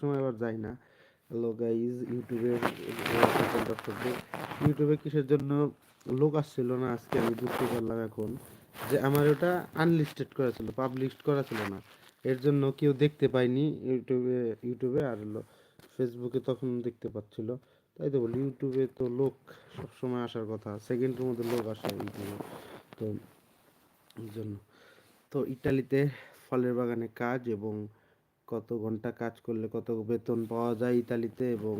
সময় আবার যাই না। হ্যালো গাইজ ইউটিউবের ইউটিউবে কিসের জন্য লোক আসছিল না? আজকে আমি বুঝতে পারলাম এখন যে আমার ওটা আনলিস্টেড করা ছিল পাবলিশ করা ছিল না। এর জন্য কেউ দেখতে পায়নি ইউটিউবে ইউটিউবে আর হলো ফেসবুকে তখন দেখতে পাচ্ছিল। তাই তো বলি ইউটিউবে তো লোক সবসময় আসার কথা সেকেন্ডের মধ্যে লোক আসে ইউটিউবে তো জন্য। তো ইটালিতে ফলের বাগানে কাজ এবং কত ঘণ্টা কাজ করলে কত বেতন পাওয়া যায় ইতালিতে এবং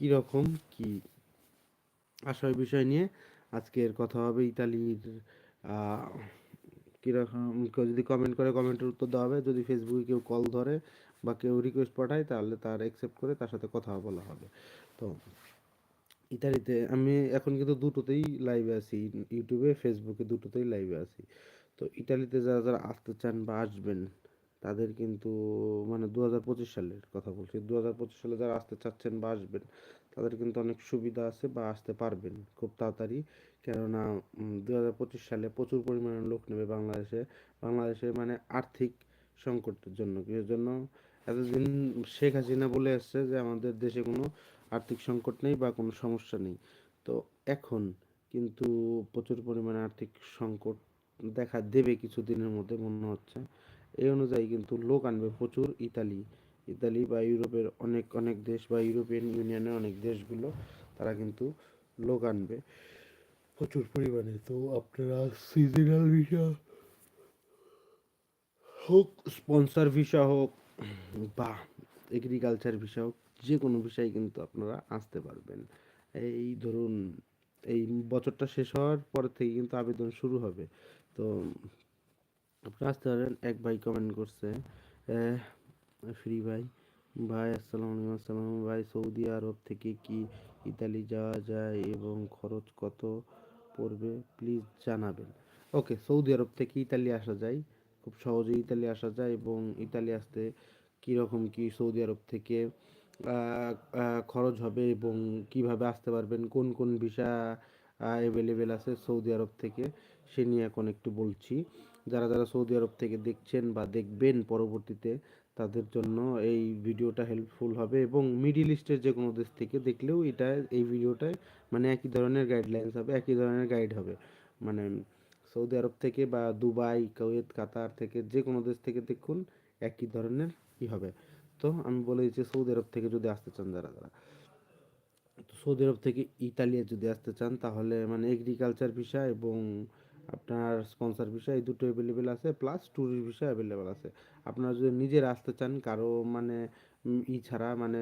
কি? রকম কি আশয় বিষয় নিয়ে। আজকের কথা হবে ইতালির কীরকম কেউ যদি কমেন্ট করে কমেন্টের উত্তর দেওয়া হবে। যদি ফেসবুকে কেউ কল ধরে বা কেউ রিকোয়েস্ট পাঠায়, তাহলে তার অ্যাকসেপ্ট করে তার সাথে কথা বলা হবে। তো ইতালিতে আমি এখন কিন্তু দুটোতেই লাইভে আছি। ইউটিউবে ফেসবুকে দুটোতেই লাইভে আছি। তো ইতালিতে যারা যারা আসতে চান বা আসবেন তাদের কিন্তু মানে দু হাজার পঁচিশ সালের কথা বলছি দু হাজার পঁচিশ সালে যারা আসতে চাচ্ছেন বা আসবেন, তাদের কিন্তু অনেক সুবিধা আছে বা আসতে পারবেন খুব তাড়াতাড়ি। কেননা দু হাজার পঁচিশ সালে প্রচুর পরিমাণে লোক নেবে বাংলাদেশে বাংলাদেশে মানে আর্থিক সংকটের জন্য। কিসের জন্য এতদিন শেখ হাসিনা বলে আসছে যে, আমাদের দেশে কোনো আর্থিক সংকট নেই বা কোনো সমস্যা নেই। তো এখন কিন্তু প্রচুর পরিমাণে আর্থিক সংকট দেখা দেবে কিছুদিনের মধ্যে, মনে হচ্ছে। এই অনুযায়ী কিন্তু লোক আনবে প্রচুর ইতালি। ইতালি বা ইউরোপের অনেক অনেক দেশ বা ইউরোপিয়ান ইউনিয়নের অনেক দেশগুলো তারা কিন্তু লোক আনবে প্রচুর পরিমাণে। তো আপনারা সিজনাল ভিসা হোক স্পন্সর ভিসা হোক বা এগ্রিকালচার ভিসা হোক, যে কোনো ভিসায় কিন্তু আপনারা আসতে পারবেন। এই ধরুন, এই বছরটা শেষ হওয়ার পর থেকে কিন্তু আবেদন শুরু হবে। তো আসতে পারেন এক ভাই কমেন্ট করছে ফ্রি ভাই ভাই আসসালামু আলাইকুম, আসসালাম ভাই সৌদি আরব থেকে কি ইতালি যাওয়া যায় এবং খরচ কত পড়বে প্লিজ জানাবেন। ওকে সৌদি আরব থেকে ইতালি আসা যায়, খুব সহজে ইতালি আসা যায় এবং ইতালি আসতে কীরকম কি সৌদি আরব থেকে খরচ হবে এবং কীভাবে আসতে পারবেন, কোন কোন ভিসা অ্যাভেলেবেল আছে সৌদি আরব থেকে, সে নিয়ে এখন একটু বলছি। যারা যারা সৌদি আরব থেকে দেখছেন বা দেখবেন পরবর্তীতে, তাদের জন্য এই ভিডিওটা হেল্পফুল হবে এবং মিডিল ইস্টের যে কোনো দেশ থেকে দেখলেও এটা, এই ভিডিওটায় মানে একই ধরনের গাইডলাইন্স হবে, একই ধরনের গাইড হবে। মানে সৌদি আরব থেকে বা দুবাই, কুয়েত, কাতার থেকে যে কোনো দেশ থেকে দেখুন একই ধরনের ই হবে। তো আমি বলে দিচ্ছি সৌদি আরব থেকে যদি আসতে চান যারা যারা। সৌদি আরব থেকে ইতালিয়া যদি আসতে চান তাহলে মানে এগ্রিকালচার ভিসা এবং আপনার স্পন্সর ভিসা এই দুটো অ্যাভেলেবেল আছে প্লাস ট্যুরিস্ট ভিসা অ্যাভেলেবেল আছে। আপনারা যদি নিজের আসতে চান, কারও মানে ই ছাড়া মানে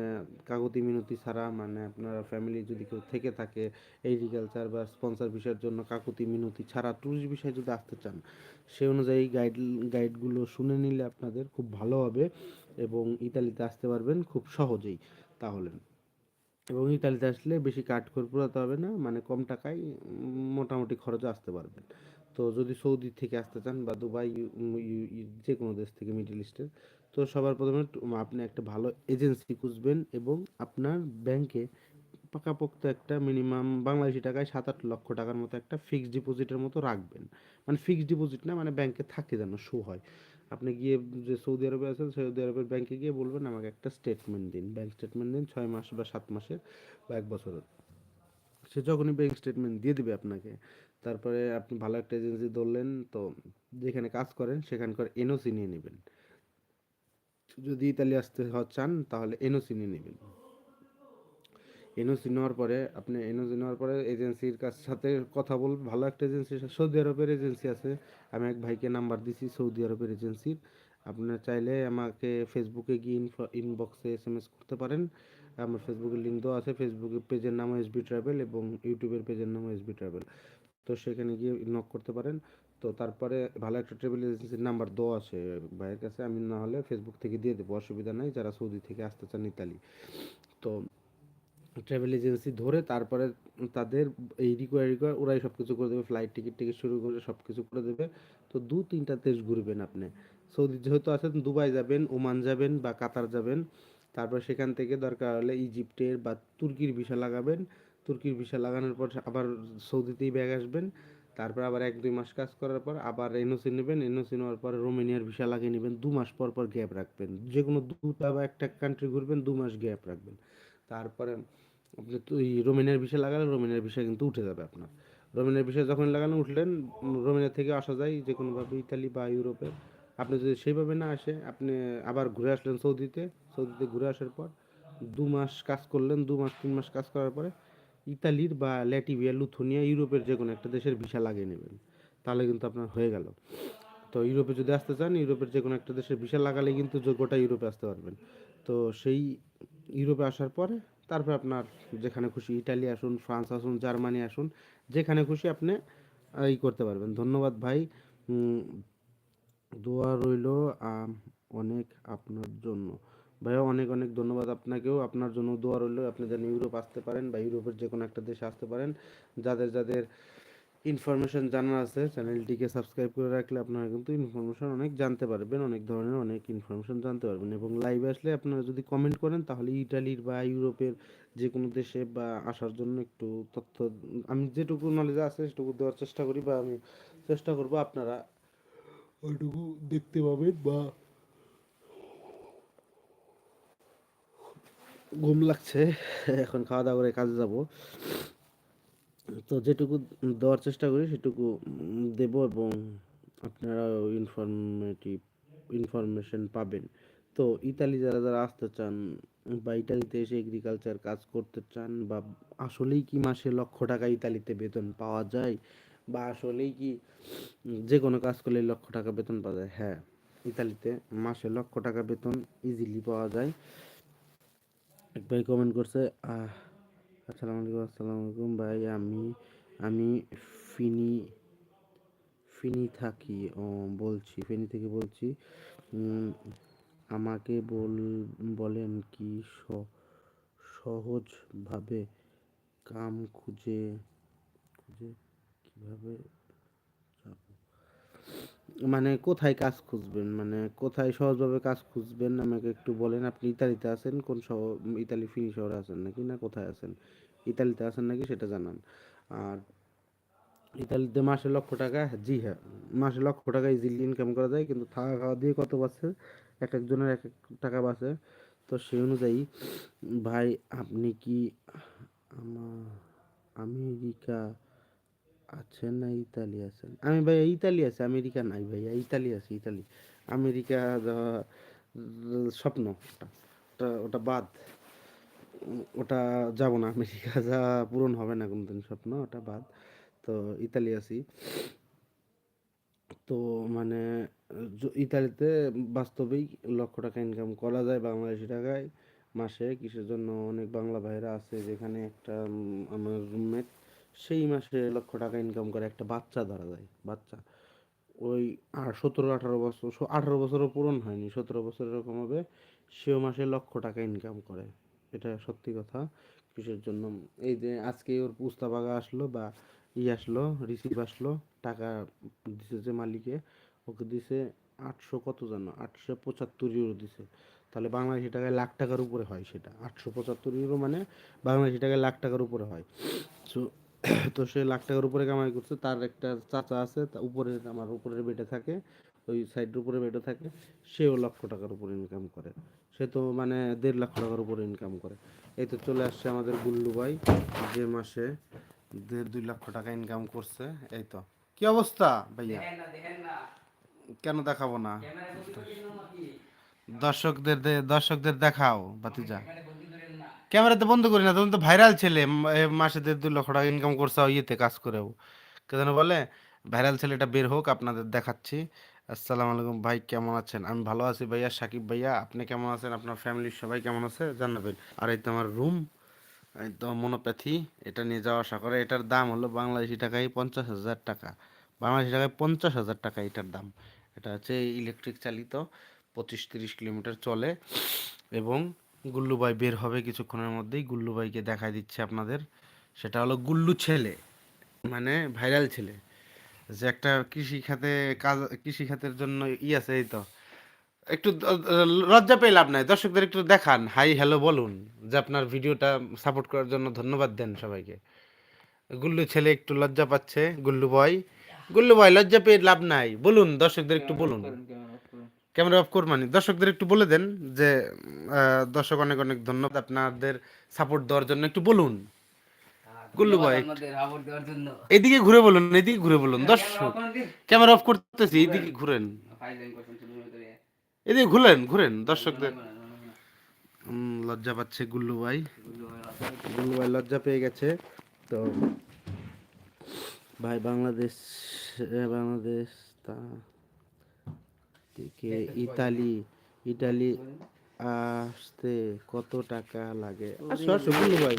কাগতি মিনতি ছাড়া মানে আপনার ফ্যামিলি যদি কেউ থেকে থাকে এগ্রিকালচার বা স্পন্সর ভিসার জন্য কাকুতি মিনতি ছাড়া ট্যুরিস্ট ভিসায় যদি আসতে চান সেই অনুযায়ী গাইড গাইডগুলো শুনে নিলে আপনাদের খুব ভালো হবে এবং ইতালিতে আসতে পারবেন খুব সহজেই তাহলে। এবং ইতালিতে আসলে বেশি কাঠখড় পোড়াতে হবে না মানে কম টাকায় মোটামুটি খরচে আসতে পারবেন। তো যদি সৌদি থেকে আসতে চান বা দুবাই যে কোনো দেশ থেকে মিডল ইস্টের, তো সবার প্রথমে আপনি একটা ভালো এজেন্সি খুঁজবেন এবং আপনার ব্যাংকে পাকাপোক্ত একটা মিনিমাম বাংলাদেশি টাকায় সাত আট লক্ষ টাকার মতো একটা ফিক্সড ডিপোজিটের মতো রাখবেন। মানে ফিক্সড ডিপোজিট না মানে ব্যাংকে থাকে যেন শো হয়। আপনি গিয়ে যে সৌদি আরবে আছেন, সৌদি আরবের ব্যাংকে গিয়ে বলবেন, আমাকে একটা স্টেটমেন্ট দিন। ব্যাংক স্টেটমেন্ট দিন, ছয় মাস বা সাত মাসের বা এক বছরের। সে যখনই ব্যাংক স্টেটমেন্ট দিয়ে দেবে আপনাকে তারপরে আপনি ভালো একটা এজেন্সি ধরলেন, তো যেখানে কাজ করেন সেখানকার এনওসি নিয়ে নেবেন। যদি ইতালি আসতে চান, তাহলে এনওসি নিয়ে নেবেন। এনওসি নেওয়ার পরে, আপনি এনওসি নেওয়ার পরে এজেন্সির কাছ সাথে কথা বল ভালো একটা এজেন্সি সৌদি আরবের এজেন্সি আছে। আমি এক ভাইকে নাম্বার দিছি, সৌদি আরবের এজেন্সির আপনার চাইলে আমাকে ফেসবুকে গিয়ে ইনবক্সে এস এম এস করতে পারেন। আমার ফেসবুকের লিঙ্ক দেওয়া আছে। ফেসবুকের পেজের নাম এসবি ট্রাভেল এবং ইউটিউবের পেজের নাম এসবি ট্রাভেল তো সেখানে গিয়ে নক করতে পারেন। তো তারপরে ভালো একটা ট্রাভেল এজেন্সির নাম্বার দেওয়া আছে ভাইয়ের কাছে, আমি না হলে ফেসবুক থেকে দিয়ে দেবো, অসুবিধা নাই, যারা সৌদি থেকে আসতে চান ইতালি। তো ট্রাভেল এজেন্সি ধরে তারপরে তাদের এই রিকোয়ার রিকোয়ার ওরাই সব কিছু করে দেবে ফ্লাইট টিকিট থেকে শুরু করে সব কিছু করে দেবে। তো দু, তিনটা দেশ ঘুরবেন আপনি। সৌদি যেহেতু আছেন, দুবাই যাবেন, ওমান যাবেন বা কাতার যাবেন। তারপর সেখান থেকে দরকার হলে ইজিপ্টের বা তুর্কির ভিসা লাগাবেন। তুর্কির ভিসা লাগানোর পর আবার সৌদিতেই ব্যাগ আসবেন। তারপর আবার এক দুই মাস কাজ করার পর আবার এনওসি নেবেন। এনওসি নেওয়ার পরে রোমেনিয়ার ভিসা লাগিয়ে নেবেন। দু মাস পর পর গ্যাপ রাখবেন। যে কোনো দুটা বা একটা কান্ট্রি ঘুরবেন, দু মাস গ্যাপ রাখবেন। তারপরে আপনি এই রোমেনিয়ার ভিসা লাগালে রোমেনিয়ার ভিসা কিন্তু উঠে যাবে আপনার। রোমেনিয়ার ভিসা যখন লাগানো উঠলেন, রোমেনিয়া থেকে আসা যায় যে কোনোভাবে ইতালি বা ইউরোপে। আপনি যদি সেইভাবে না আসে, আপনি আবার ঘুরে আসলেন সৌদিতে। সৌদিতে ঘুরে আসার পর দু মাস কাজ করলেন, দু মাস, তিন মাস কাজ করার পরে ইতালির বা ল্যাটিভিয়া লুথোনিয়া ইউরোপের যে কোনো একটা দেশের ভিসা লাগিয়ে নেবেন। তাহলে কিন্তু আপনার হয়ে গেল। তো ইউরোপে যদি আসতে চান ইউরোপের যে কোনো একটা দেশের ভিসা লাগালে কিন্তু গোটা ইউরোপে আসতে পারবেন। তো সেই ইউরোপে আসার পরে তারপর আপনার যেখানে খুশি ইটালি আসুন ফ্রান্স আসুন জার্মানি আসুন যেখানে খুশি আপনি আহ, ই করতে পারবেন। ধন্যবাদ ভাই। দোয়া রইল অনেক আপনার জন্য। ভাইয়া, অনেক অনেক ধন্যবাদ আপনাকেও। আপনার জন্য দোয়া রইল, আপনি যেন ইউরোপ আসতে পারেন বা ইউরোপের যে কোনো একটা দেশে আসতে পারেন। যাদের যাদের ইনফরমেশন জানার আছে চ্যানেলটিকে সাবস্ক্রাইব করে রাখলে আপনারা কিন্তু ইনফরমেশন অনেক জানতে পারবেন, অনেক ধরনের অনেক ইনফরমেশন জানতে পারবেন। এবং লাইভে আসলে আপনারা যদি কমেন্ট করেন, তাহলে ইটালির বা ইউরোপের যে কোনো দেশে বা আসার জন্য একটু তথ্য, আমি যেটুকু নলেজ আছে, সেটুকু দেওয়ার চেষ্টা করি বা আমি চেষ্টা করব আপনারা ওইটুকু দেখতে পাবেন বা ঘুম লাগছে, এখন খাওয়া দাওয়া করে কাজে যাব। তো যেটুকু দেওয়ার চেষ্টা করি, সেটুকু দেব এবং আপনারা ইনফরমেটিভ ইনফরমেশন পাবেন। তো ইতালি যারা যারা আসতে চান বা ইতালিতে এসে এগ্রিকালচার কাজ করতে চান বা আসলেই কি মাসে লক্ষ টাকা ইতালিতে বেতন পাওয়া যায় বা আসলেই কি যে কোনো কাজ করলে লক্ষ টাকা বেতন পাওয়া যায় হ্যাঁ ইতালিতে মাসে লক্ষ টাকা বেতন ইজিলি পাওয়া যায়। এক ভাই কমেন্ট করছে আসসালামু আলাইকুম আসসালামু আলাইকুম ভাই, আমি আমি ফিনি ফিনি থাকি, ও, বলছি, ফেনী থেকে বলছি আমাকে বল, বলেন কি সহজভাবে কাম খুঁজে খুঁজে কীভাবে? মানে কোথায় কাজ খুঁজবেন? মানে কোথায় সহজভাবে কাজ খুঁজবেন? আমাকে একটু বলেন, আপনি ইতালিতে আছেন? কোন শহর, ইতালি ফিনি শহরে আছেন নাকি না কোথায় আছেন? ইতালিতে আছেন নাকি সেটা জানান। আর ইতালিতে মাসে লক্ষ টাকা, জি হ্যাঁ মাসে লক্ষ টাকা ইজিলি ইনকাম করা যায়, কিন্তু থাকা খাওয়া দিয়ে কত বাঁচে? এক একজনের এক এক টাকা বাঁচে। তো সেই অনুযায়ী, ভাই, আপনি কি, আমা- আমেরিকা আছেন না ইতালি আছেন আমি ভাই ইতালি আছে আমেরিকা নাই ভাইয়া ইতালি আছি ইতালি আমেরিকা স্বপ্ন ওটা ওটা বাদ। ওটা যাব না আমেরিকা যা পূরণ হবে না কোনোদিন স্বপ্ন, ওটা বাদ। তো ইতালি আছি। তো মানে ইতালিতে বাস্তবেই লক্ষ টাকা ইনকাম করা যায় বাংলাদেশি টাকায়। মাসে কিসের জন্য অনেক বাংলা ভাইরা আছে, যেখানে একটা আমার রুমমেট সেই মাসে লক্ষ টাকা ইনকাম করে একটা বাচ্চা ধরা যায়, বাচ্চা। ওই আর সতেরো, আঠারো বছর আঠারো বছরও পূরণ হয়নি, সতেরো বছর এরকম হবে, সেও মাসে লক্ষ টাকা ইনকাম করে। এটা সত্যি কথা কিসের জন্য। এই যে আজকে ওর পুস্তা পুস্তাবাগা আসলো বা ই আসলো রিসিভ আসলো, টাকা দিছে যে মালিকে, ওকে দিছে আটশো কত জানো আটশো পঁচাত্তর ইউরো দিছে। তাহলে বাংলাদেশি টাকায় লাখ টাকার উপরে হয় সেটা, আটশো পঁচাত্তর ইউরো মানে বাংলাদেশি টাকায় লাখ টাকার উপরে হয়। সো তো সে লাখ টাকার উপরে কামাই করছে তার একটা চাচা আছে তা উপরে আমার উপরের বেডে থাকে ওই সাইডের উপরে বেডে থাকে সেও লক্ষ টাকার উপরে ইনকাম করে। সে তো মানে দেড় লাখ টাকার উপরে ইনকাম করে। এই তো চলে আসছে আমাদের গুল্লু ভাই যে মাসে দেড় দুই লক্ষ টাকা ইনকাম করছে এই তো। কি অবস্থা ভাইয়া? কেন দেখাবো না? দর্শকদের দর্শকদের দেখাও বাতিজা ক্যামেরাতে বন্ধ করি না তুমি তো ভাইরাল ছেলে মাসে দেড় দুই লক্ষ টাকা ইনকাম করছে ইয়েতে কাজ করেও কে যেন বলে ভাইরাল ছেলেটা বের হোক, আপনাদের দেখাচ্ছি। আসসালামু আলাইকুম ভাই, কেমন আছেন? আমি ভালো আছি ভাইয়া, সাকিব ভাইয়া, আপনি কেমন আছেন? আপনার ফ্যামিলির সবাই কেমন আছে? জানাবেন আর এই তো আমার রুম এই তো মনোপ্যাথি, এটা নিয়ে যাওয়া আশা করে, এটার দাম হলো বাংলাদেশি টাকায় পঞ্চাশ হাজার টাকা। বাংলাদেশি টাকায় পঞ্চাশ হাজার টাকা এটার দাম। এটা হচ্ছে ইলেকট্রিক চালিত, পঁচিশ তিরিশ কিলোমিটার চলে। এবং গুল্লুবাই বের হবে কিছুক্ষণের মধ্যেই, গুল্লুবাইকে দেখাই দিচ্ছে আপনাদের। সেটা হলো গুল্লু ছেলে মানে ভাইরাল ছেলে, যে একটা কৃষি খাতে কাজ কৃষি খাতের জন্য ই আছে এই তো। একটু লজ্জা পেয়ে লাভ নাই। দর্শকদের একটু দেখান। হাই, হ্যালো বলুন, যে আপনার ভিডিওটা সাপোর্ট করার জন্য ধন্যবাদ দেন সবাইকে। গুল্লু ছেলে একটু লজ্জা পাচ্ছে গুল্লু বয় গুল্লু বয় লজ্জা পেয়ে লাভ নাই। বলুন, দর্শকদের একটু বলুন। ক্যামেরা অফ করমানি দর্শকদের একটু বলে দেন যে দর্শক অনেক অনেক ধন্যবাদ আপনাদের সাপোর্ট দেওয়ার জন্য। একটু বলুন। গুল্লু ভাই আমাদের আবার দেওয়ার জন্য। এদিকে ঘুরে বলুন এদিকে ঘুরে বলুন। দর্শক ক্যামেরা অফ করতেছি এদিকে ঘুরেন। এদিকে ঘুরেন ঘুরেন। দর্শকদের লজ্জা পাচ্ছে গুল্লু ভাই। গুল্লু ভাই লজ্জা পেয়ে গেছে। তো ভাই বাংলাদেশ বাংলাদেশ তা থেকে ইতালি ইতালি আসতে কত টাকা লাগে? আসো আসো গুল্লু ভাই।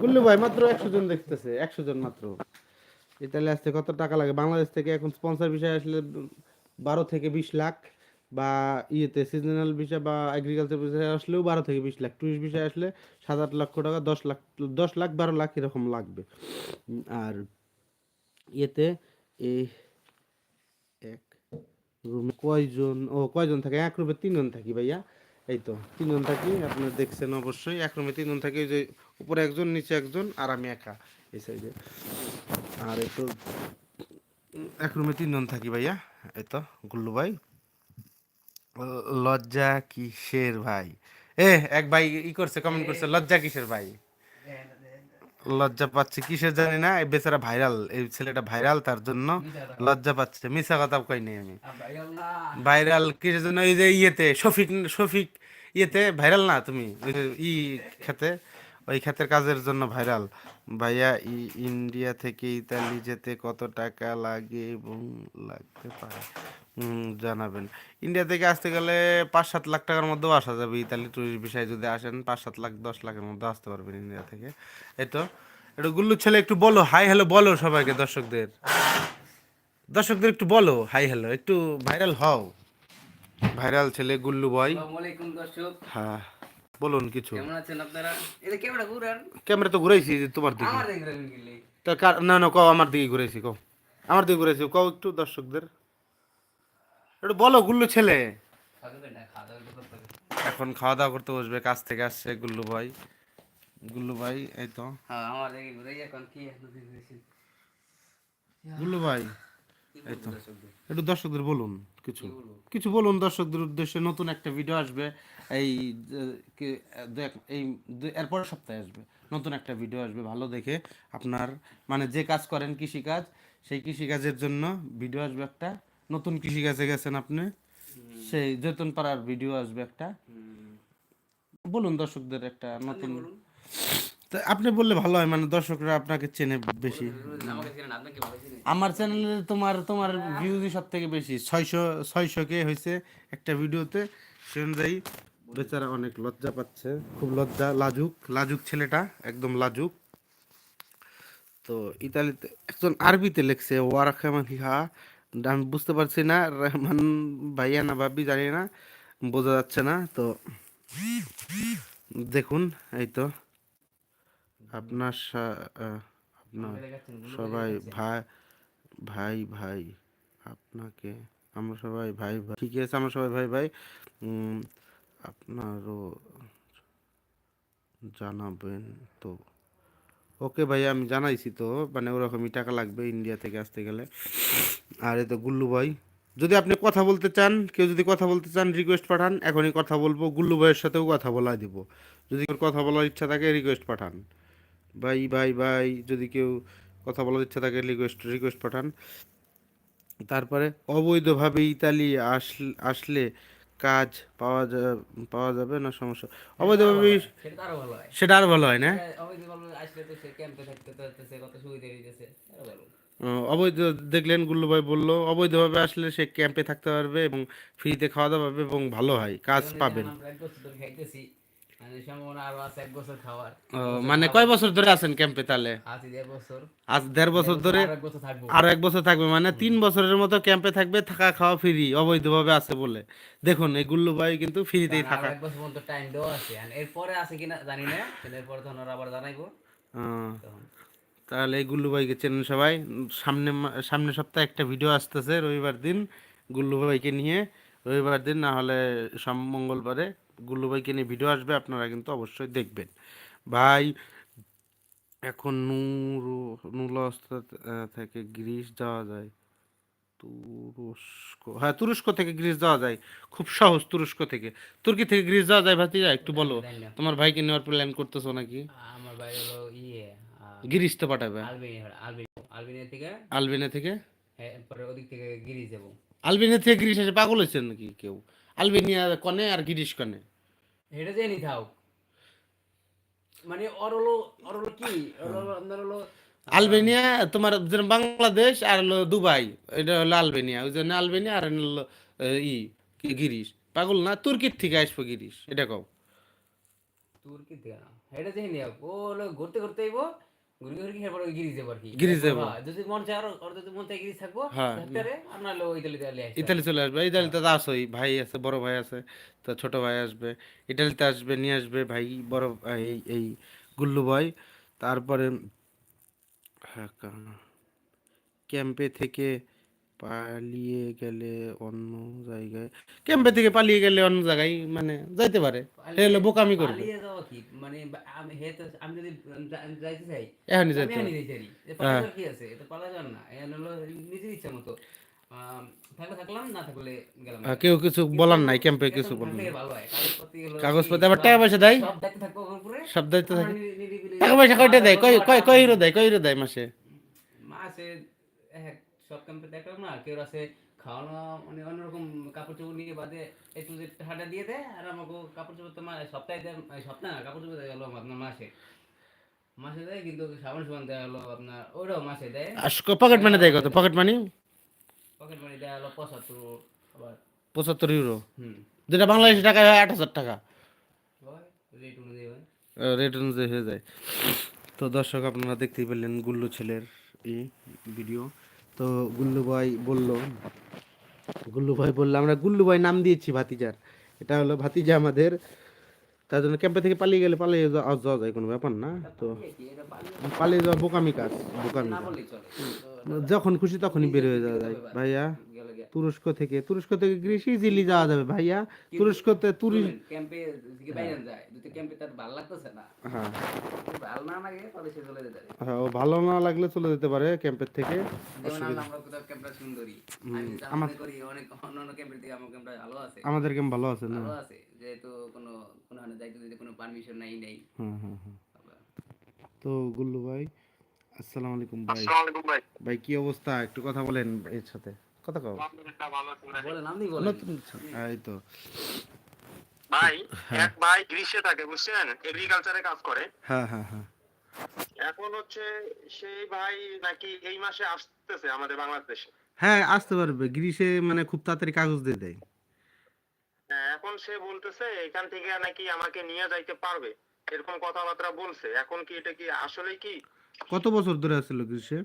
গুল্লু ভাই মাত্র একশো জন দেখতেছে একশো জন মাত্র। ইতালি আসতে কত টাকা লাগে? বাংলাদেশ থেকে এখন স্পন্সর বিষয় আসলে বারো থেকে বিশ লাখ বা ইয়েতে সিজনাল বিষয় বা এগ্রিকালচার বিষয় আসলেও বারো থেকে বিশ লাখ। টুরিস্ট বিষয় আসলে সাত আট লক্ষ টাকা দশ লাখ দশ লাখ বারো লাখ এরকম লাগবে। আর ইয়েতে এই রুমে কয়জন? ও কয়জন থাকে? এক রুমে তিনজন থাকি ভাইয়া। এই তো তিনজন থাকি। আপনারা দেখছেন অবশ্যই এক রুমে তিনজন থাকি। ওই যে উপরে একজন নিচে একজন আর আমি একা এই সাইডে আর এই তো এক রুমে তিনজন থাকি ভাইয়া। এই তো গুল্লু ভাই। লজ্জা কিসের ভাই? এ এক ভাই ই করছে কমেন্ট করছে লজ্জা কিসের ভাই? লজ্জা পাচ্ছে, কিসের জানি না, এই বেচারা ভাইরাল এই ছেলেটা ভাইরাল তার জন্য লজ্জা পাচ্ছে মিশা কথা কইনি আমি। ভাইরাল কিসের জন্য? এই যে ইয়েতে, শফিক শফিক ইয়েতে ভাইরাল না তুমি? ই খেতে। ওই ক্ষেতের কাজের জন্য ভাইরাল। ভাইয়া ইন্ডিয়া থেকে ইতালি যেতে কত টাকা লাগে এবং লাগতে পারে? জানাবেন। ইন্ডিয়া থেকে আসতে গেলে পাঁচ সাত লাখ টাকার মধ্যেও আসা যাবে ইতালি ট্যুরিস্ট বিষয়ে যদি আসেন। পাঁচ সাত লাখ দশ লাখের মধ্যে আসতে পারবেন ইন্ডিয়া থেকে। এই তো। একটু গুল্লু ছেলে একটু বলো। হাই হ্যালো বলো সবাইকে দর্শকদের। দর্শকদের একটু বলো। হাই হ্যালো একটু ভাইরাল হও। ভাইরাল ছেলে গুল্লু বয় দর্শক। হ্যাঁ। বলুন কিছু। কেমন আছেন আপনারা? এই ক্যামেরা ঘুরান। ক্যামেরা তো ঘুরাইছি তোমার দিকে। আমার তা না না কও আমার দিকে ঘুরাইছি কও। আমার দিকে ঘুরাইছি কও একটু দর্শকদের। একটু বলো গুল্লু ছেলে। এখন খাওয়া দাওয়া করতে বসবে কাজ থেকে আসছে গুল্লু ভাই। গুল্লু ভাই এই তো। হ্যাঁ আমার দেখে ঘুরাই এখন কি গুল্লু ভাই। একটু দর্শকদের বলুন কিছু। কিছু বলুন দর্শকদের উদ্দেশ্যে নতুন একটা ভিডিও আসবে। এই দেখ এই এরপরের সপ্তাহে আসবে। নতুন একটা ভিডিও আসবে ভালো দেখে আপনার মানে যে কাজ করেন কৃষিকাজ সেই কৃষিকাজের জন্য ভিডিও আসবে একটা। নতুন কৃষিকাজে গেছেন আপনি সেই জৈতন পাড়ার ভিডিও আসবে একটা। বলুন দর্শকদের একটা নতুন আপনি বললে ভালো হয় মানে দর্শকরা আপনাকে চেনে বেশি। আমার চ্যানেলে তোমার তোমার ভিউজই সব থেকে বেশি। ছয়শো ছয়শো কে হয়েছে একটা ভিডিওতে, সে অনুযায়ী বেচারা অনেক লজ্জা পাচ্ছে। খুব লজ্জা, লাজুক লাজুক ছেলেটা, একদম লাজুক। তো ইতালিতে, একজন আরবিতে লিখছে ওয়ারাখামানিহা আমি বুঝতে পারছি না, রহমান ভাইয়া না ভাবি, জানি না, বোঝা যাচ্ছে না। তো দেখুন, এই তো। আপনার আপনার সবাই ভাই ভাই ভাই আপনাকে আমরা সবাই ভাই ভাই। ঠিক আছে আমরা সবাই ভাই ভাই। আপনারও জানাবেন তো। ওকে ভাই আমি জানাইছি তো মানে ওরকমই টাকা লাগবে ইন্ডিয়া থেকে আসতে গেলে। আর এই তো গুল্লু ভাই যদি আপনি কথা বলতে চান কেউ যদি কথা বলতে চান রিকোয়েস্ট পাঠান এখনই কথা বলব গুল্লু ভাইয়ের সাথেও কথা বলা দিব। যদি কথা বলার ইচ্ছা থাকে রিকোয়েস্ট পাঠান। ভাই ভাই ভাই যদি কেউ কথা বলার ইচ্ছা থাকে রিকোয়েস্ট রিকোয়েস্ট পাঠান। তারপরে অবৈধভাবে ইতালি আসলে আসলে কাজ পাওয়া যা পাওয়া যাবে না সমস্যা। অবৈধভাবে সেটা আরও ভালো হয় হয়। না? আহ, অবৈধ দেখলেন গুল্লু ভাই বলল অবৈধভাবে আসলে সে ক্যাম্পে থাকতে পারবে এবং ফ্রিতে খাওয়া দাওয়া পাবে এবং ভালো হয় কাজ পাবেন। মানে মানে কয় বছর ধরে আছেন ক্যাম্পে তাহলে? আজ দেড় বছর। ধরে আরও এক বছর থাকব। মানে তিন বছরের মতো ক্যাম্পে থাকবে থাকা খাওয়া ফ্রি অবৈধভাবে আছে বলে। দেখুন এই গুল্লু ভাই কিন্তু ফ্রিতেই থাকা। এক বছর পর্যন্ত টাইম দেওয়া আছে। এরপরে আছে কিনা জানি না এরপরে তখন আবার জানাইবো। তাহলে গুল্লু ভাইকে চেনেন সবাই। সামনে সামনে সপ্তাহে একটা ভিডিও আসতেছে রবিবার দিন গুল্লু ভাইকে নিয়ে। রবিবার দিন না হলে সোম মঙ্গলবারে গুল্লু ভাইকে নিয়ে ভিডিও আসবে আপনারা কিন্তু অবশ্যই দেখবেন। ভাই এখন নূর নুলস্তা থেকে গ্রিস যাওয়া যায়। তুরস্ক হ্যাঁ তুরস্ক থেকে গ্রিস যাওয়া যায়। খুব সহজ তুরস্ক থেকে। তুর্কি থেকে গ্রিস যাওয়া যায় ভাতিজা? একটু বলো। তোমার ভাইকে নেওয়ার প্ল্যান করতেছো নাকি? আমার বাড়ি হলো ইয়ে গ্রিস তো পাঠাবে। আলবেনিয়া থেকে। আলবেনিয়া থেকে? হ্যাঁ, এরপরে ওদিক থেকে গিরিজ যাব। আলবেনিয়া থেকে গ্রিস এসে পাগল হয়েছে নাকি কেউ? আলবেনিয়া কনে আর গ্রিস কনে। এটা যে নি থাও মানে ওর হলো কি? আপনার হলো আলবেনিয়া তোমার বাংলাদেশ আর হলো দুবাই এটা হলো আলবেনিয়া। ওই জন্য আলবেনিয়া আর হলো ই গিরিশ। পাগল না? তুর্কির থেকে আসব গিরিশ এটা কও। তুর্কি থেকে না। এটা যে নি ও হলো ঘুরতে ঘুরতে আইবো ঘুরে ঘুরে কি এরপরে গিরিজ যাব আর কি? গিরিজ যাব। হ্যাঁ, যদি মন চায় আর ওর যদি মন চায় গিরিজ থাকব হ্যাঁ। আর নাহলে ইতালি চলে আসবে। ইতালিতে তো আসোই ভাই আছে বড় ভাই আছে তো ছোট ভাই আসবে। ইতালিতে আসবে নিয়ে আসবে ভাই বড় এই এই গুল্লু ভাই। তারপরে হ্যাঁ, ক্যাম্পে থেকে পালিয়ে গেলে অন্য জায়গায় ক্যাম্পে থেকে পালিয়ে গেলে অন্য জায়গায় মানে যাইতে পারে? হলো বোকামি করবে। পালিয়ে যাওয়া কি? মানে আমি হে তো আমি যদি যাইতে চাই এখনই যাইতে এখনই যাইতে পারি এ হ্যাঁ। কি আছে? এটা পালা যান না। এখন হলো নিজের ইচ্ছা মতো। থাকলাম না থাকলে গেলাম কেউ কিছু বলার নাই ক্যাম্পে কিছু বলার নাই। কাগজপত্র আবার টাকা পয়সা দেয়? সব দায়িত্ব থাকে। টাকা পয়সা কয়টা দেয়? কয় কয় কয় দেয়? কয় দেয় মাসে? মাসে সব ক্যাম্পে দেখলাম না কেউ আছে খাওয়ানো মানে অন্যরকম কাপড় চোপড় নিয়ে বাদে একটু যে হাঁটা দিয়ে দেয় আর আমাকে কাপড় চোপড় তো মা- সপ্তাহে দেয় সপ্তাহে না কাপড় চোপড় দেয় হলো আপনার মাসে। মাসে দেয় কিন্তু সাবান সাবান দেয় হলো আপনার ওইটাও মাসে দেয়। পকেট মানি দেয় কত? পকেট মানি পকেট মানি দেয় হলো পঁচাত্তর আবার পঁচাত্তর ইউরো হুম। যেটা বাংলাদেশি টাকায় হয় আট হাজার টাকা। রেট অনুযায়ী হয়। রেট অনুযায়ী হয়ে যায়। তো দর্শক আপনারা দেখতেই পেলেন গুল্লু ছেলের এই ভিডিও তো গুল্লু ভাই বলল, গুল্লু ভাই বলল, আমরা গুল্লু ভাই নাম দিয়েছি ভাতিজার। এটা হলো ভাতিজা আমাদের, তার জন্য ক্যাম্পে থেকে পালিয়ে গেলে পালিয়ে যাওয়া যাওয়া যায়, কোনো ব্যাপার না। তো পালিয়ে যাওয়া বোকামি কাজ, বোকামি যখন খুশি তখনই বের হয়ে যাওয়া যায়। ভাইয়া? তুরস্ক থেকে। তুরস্ক থেকে গ্রিস ইজিলি যাওয়া যাবে ভাইয়া। তুরস্কতে তুরিস ক্যাম্পে দিকে বাইরে যায় দুটো ক্যাম্পে তার ভালো লাগতেছে না হ্যাঁ। ভালো না লাগে তাহলে সে চলে যেতে পারে। হ্যাঁ ও ভালো না লাগলে চলে যেতে পারে ক্যাম্পের থেকে। আমরা আমরা কোথাও ক্যাম্পটা সুন্দরী। আমি মনে করি অনেক অন্যান্য ক্যাম্পের থেকে আমার ক্যাম্পটা ভালো আছে। আমাদের কেমন ভালো আছে না? ভালো আছে যেহেতু কোনো কোনো হানে যাইতে যদি কোনো পারমিশন নাই নাই। হ্যাঁ হ্যাঁ তো গুল্লু ভাই আসসালামু আলাইকুম ভাই। আসসালামাইকুম ভাই। ভাই কি অবস্থা? একটু কথা বলেন এর সাথে। কথা কও। বলেন আপনি বলেন হ্যাঁ, এই তো। ভাই এক ভাই গ্রীষ্মে থাকে বুঝছেন? এগ্রিকালচারে কাজ করে। হ্যাঁ হ্যাঁ হ্যাঁ। এখন হচ্ছে সেই ভাই নাকি এই মাসে আসতেছে আমাদের বাংলাদেশে। হ্যাঁ আসতে পারবে। গ্রিসে মানে খুব তাড়াতাড়ি কাগজ দিয়ে দেয়। হ্যাঁ, এখন সে বলতেছে এখান থেকে নাকি আমাকে নিয়ে যাইতে পারবে। এরকম কথাবার্তা বলছে। এখন কি এটা কি আসলে কি? কত বছর ধরে আসছিল গ্রিসে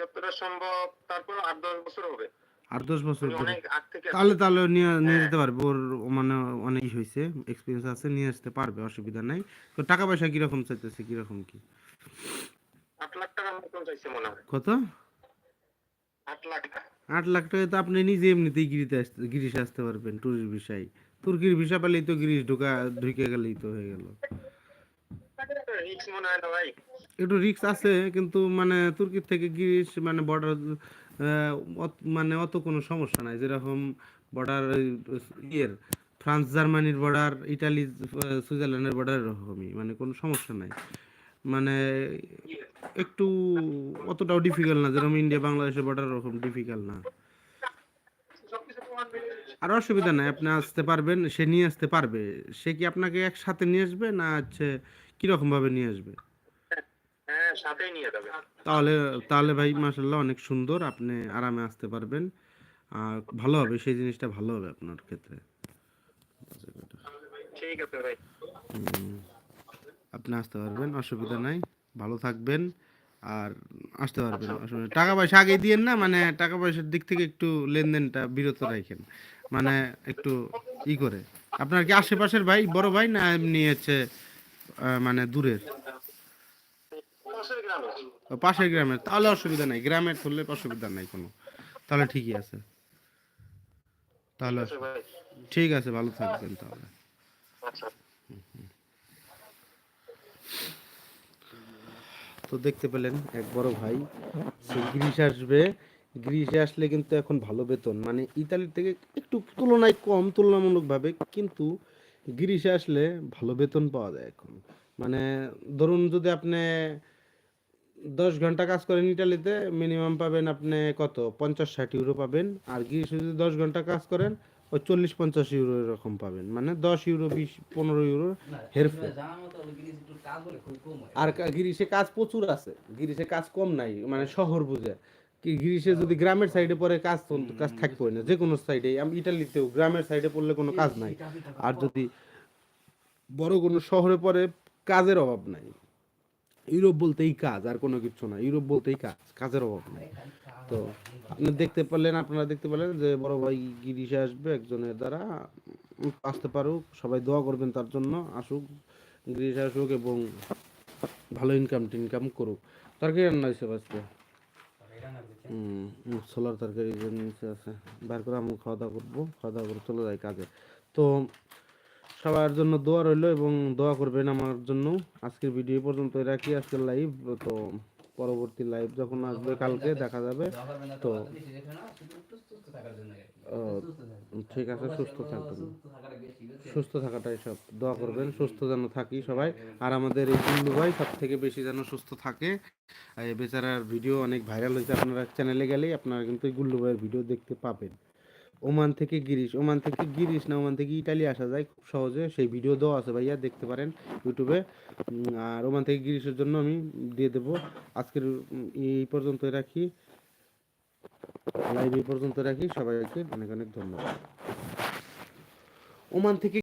যতটা সম্ভব তারপর আট দশ বছর হবে। আট দশ বছর তাহলে তাহলে নিয়ে নিয়ে যেতে পারবে। ওর মানে অনেক হয়েছে এক্সপিরিয়েন্স আছে নিয়ে আসতে পারবে অসুবিধা নাই। তো টাকা পয়সা কীরকম চাইতেছে কীরকম কি? আট লাখ টাকার মতন চাইছে মনে হয়। কত? আট লাখ আট লাখ টাকা তো আপনি নিজে এমনিতেই গিরিতে আসতে গিরিশে আসতে পারবেন ট্যুরিস্ট ভিসায় তুর্কির ভিসা পেলেই তো গিরিশ ঢোকা ঢুকে গেলেই তো হয়ে গেল। রিক্স মনে হয় না ভাই। একটু রিস্ক আছে, কিন্তু মানে তুর্কির থেকে গিরিশ মানে বর্ডার মানে অত কোনো সমস্যা নাই। যেরকম বর্ডার ইয়ের, ফ্রান্স, জার্মানির বর্ডার ইটালি সুইজারল্যান্ডের বর্ডার এরকমই মানে কোনো সমস্যা নাই। মানে একটু অতটাও ডিফিকাল্ট না, যেরকম ইন্ডিয়া বাংলাদেশের বর্ডার ওরকম ডিফিকাল্ট না। আর অসুবিধা নাই, আপনি আসতে পারবেন, সে নিয়ে আসতে পারবে। সে কি আপনাকে একসাথে নিয়ে আসবে না হচ্ছে কীরকম ভাবে নিয়ে আসবে? হ্যাঁ সাথেই নিয়ে যাবে। তাহলে তাহলে ভাই মাসাল্লাহ অনেক সুন্দর। আপনি আরামে আসতে পারবেন। আর ভালো হবে সেই জিনিসটা ভালো হবে আপনার ক্ষেত্রে। ঠিক আছে ভাই। আপনি আসতে পারবেন অসুবিধা নাই। ভালো থাকবেন আর আসতে পারবেন অসুবিধা টাকা পয়সা আগে দিয়েন না মানে টাকা পয়সার দিক থেকে একটু লেনদেনটা বিরত রাখেন। মানে একটু ই করে। আপনার কি আশেপাশের ভাই বড় ভাই না এমনি হচ্ছে মানে দূরের? পাশের গ্রামের তাহলে অসুবিধা নাই। গ্রামের ধরলে অসুবিধা নাই কোনো। তাহলে ঠিকই আছে। তাহলে আচ্ছা ঠিক আছে ভালো থাকবেন তাহলে। আচ্ছা। তো দেখতে পেলেন এক বড় ভাই। গ্রিস আসবে। গ্রিসে আসলে কিন্তু এখন ভালো বেতন। মানে ইতালির থেকে একটু তুলনায় কম তুলনামূলকভাবে। কিন্তু গ্রিসে আসলে ভালো বেতন পাওয়া যায় এখন। মানে ধরুন যদি আপনি দশ ঘণ্টা কাজ করেন ইটালিতে মিনিমাম পাবেন আপনি কত? পঞ্চাশ ষাট ইউরো পাবেন। আর গ্রিসে যদি দশ ঘণ্টা কাজ করেন ওই চল্লিশ পঞ্চাশ ইউরো এরকম পাবেন। মানে দশ ইউরো বিশ পনেরো ইউরো হয়। আর গিরিশে কাজ প্রচুর আছে। গিরিশে কাজ কম নাই মানে শহর বুঝে। কি গিরিশে যদি গ্রামের সাইডে পরে কাজ কাজ থাকবে না। যে কোনো সাইডে আমি ইটালিতেও গ্রামের সাইডে পড়লে কোনো কাজ নাই। আর যদি বড় কোনো শহরে পরে কাজের অভাব নাই। ইউরোপ বলতেই কাজ, আর কোনো কিছু না। ইউরোপ বলতেই কাজ, কাজের অভাব নেই। তো আপনি দেখতে পারলেন আপনারা দেখতে পেলেন যে বড় ভাই গিরিশে আসবে, একজনের দ্বারা আসতে পারুক, সবাই দোয়া করবেন তার জন্য, আসুক, গিরিশ আসুক এবং ভালো ইনকাম টিনকাম করুক। তরকারি রান্না হয়েছে আজকে? সোলার তরকারি আছে। বার করে আমি খাওয়া দাওয়া করব, খাওয়া দাওয়া করে চলে যাই কাজে। তো সবার জন্য দোয়া রইল এবং দোয়া করবেন আমার জন্য। আজকের ভিডিও পর্যন্ত রাখি আজকের লাইভ তো পরবর্তী লাইভ যখন আসবে কালকে, দেখা যাবে। তো ঠিক আছে, সুস্থ থাকবেন সুস্থ থাকাটাই সব। দোয়া করবেন, সুস্থ যেন থাকি সবাই। আর আমাদের এই কুল্লু ভাই সব থেকে বেশি যেন সুস্থ থাকে। বেচারার ভিডিও অনেক ভাইরাল হয়েছে। আপনারা চ্যানেলে গেলেই আপনারা কিন্তু এই গুল্লু ভাইয়ের ভিডিও দেখতে পাবেন। ওমান থেকে গিরিশ, ওমান থেকে গিরিশ না ওমান থেকে ইটালি আসা যায় খুব সহজে, সেই ভিডিও দেওয়া আছে ভাইয়া, দেখতে পারেন ইউটিউবে আর ওমান থেকে গিরিশের জন্য আমি দিয়ে দেব। আজকের এই পর্যন্ত রাখি। লাইভ এই পর্যন্ত রাখি। সবাইকে অনেক অনেক ধন্যবাদ। ওমান থেকে